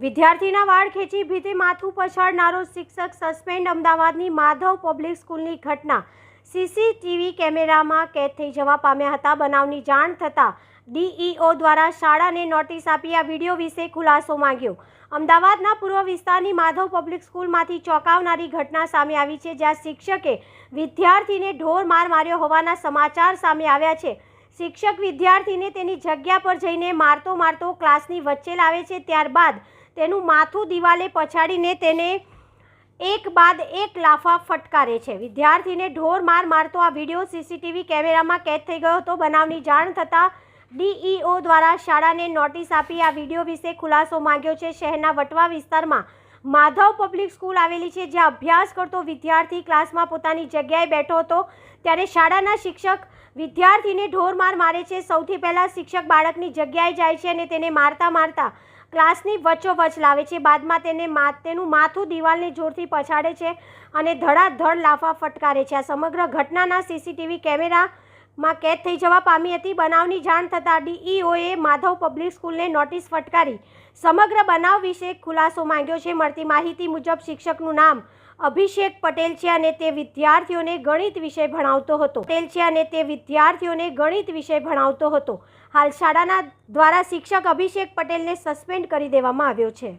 વિદ્યાર્થીના વાળ ખેંચી ભીતે માથું પછાડનારો શિક્ષક સસ્પેન્ડ અમદાવાદની માધવ પબ્લિક સ્કૂલની ઘટના. સીસીટીવી કેમેરામાં કેદ થઈ જવા પામ્યા હતા. બનાવની જાણ થતાં ડીઈઓ દ્વારા શાળાને નોટિસ આપી આ વીડિયો વિશે ખુલાસો માંગ્યો. અમદાવાદના પૂર્વ વિસ્તારની માધવ પબ્લિક સ્કૂલમાંથી ચોંકાવનારી ઘટના સામે આવી છે, જ્યાં શિક્ષકે વિદ્યાર્થીને ઢોર માર માર્યો હોવાના સમાચાર સામે આવ્યા છે. શિક્ષક વિદ્યાર્થીને તેની જગ્યા પર જઈને મારતો મારતો ક્લાસની વચ્ચે લાવે છે. ત્યારબાદ તેનું માથું દિવાલે પછાડીને તેને એક બાદ એક લાફા ફટકારે છે. વિદ્યાર્થીને ઢોર માર મારતો આ વીડિયો સીસીટીવી કેમેરામાં કેદ થઈ ગયો હતો. બનાવની જાણ થતાં ડીઈઓ દ્વારા શાળાને નોટિસ આપી આ વીડિયો વિશે ખુલાસો માંગ્યો છે. શહેરના વટવા વિસ્તારમાં માધવ પબ્લિક સ્કૂલ આવેલી છે, જ્યાં અભ્યાસ કરતો વિદ્યાર્થી ક્લાસમાં પોતાની જગ્યાએ બેઠો હતો. ત્યારે શાળાના શિક્ષક વિદ્યાર્થીને ઢોરમાર મારે છે. સૌથી પહેલાં શિક્ષક બાળકની જગ્યાએ જાય છે અને તેને મારતા મારતા ક્લાસની વચ્ચોવચ લાવે છે. બાદમાં તેને મા, તેનું માથું દિવાલને જોરથી પછાડે છે અને ધડાધડ લાફા ફટકારે છે. આ સમગ્ર ઘટનાના સીસીટીવી કેમેરામાં કેદ થઈ જવા પામી હતી. બનાવની જાણ થતાં ડીઈઓએ માધવ પબ્લિક સ્કૂલને નોટિસ ફટકારી. સમગ્ર બનાવ વિશે ખુલાસો માંગ્યો છે. મળતી માહિતી મુજબ શિક્ષકનું નામ અભિષેક પટેલ છે અને તે વિદ્યાર્થીઓને ગણિત વિષય ભણાવતો હતો. પટેલ છે અને તે વિદ્યાર્થીઓને ગણિત વિષય ભણાવતો હતો. હાલ શાળાના દ્વારા શિક્ષક અભિષેક પટેલને સસ્પેન્ડ કરી દેવામાં આવ્યો છે.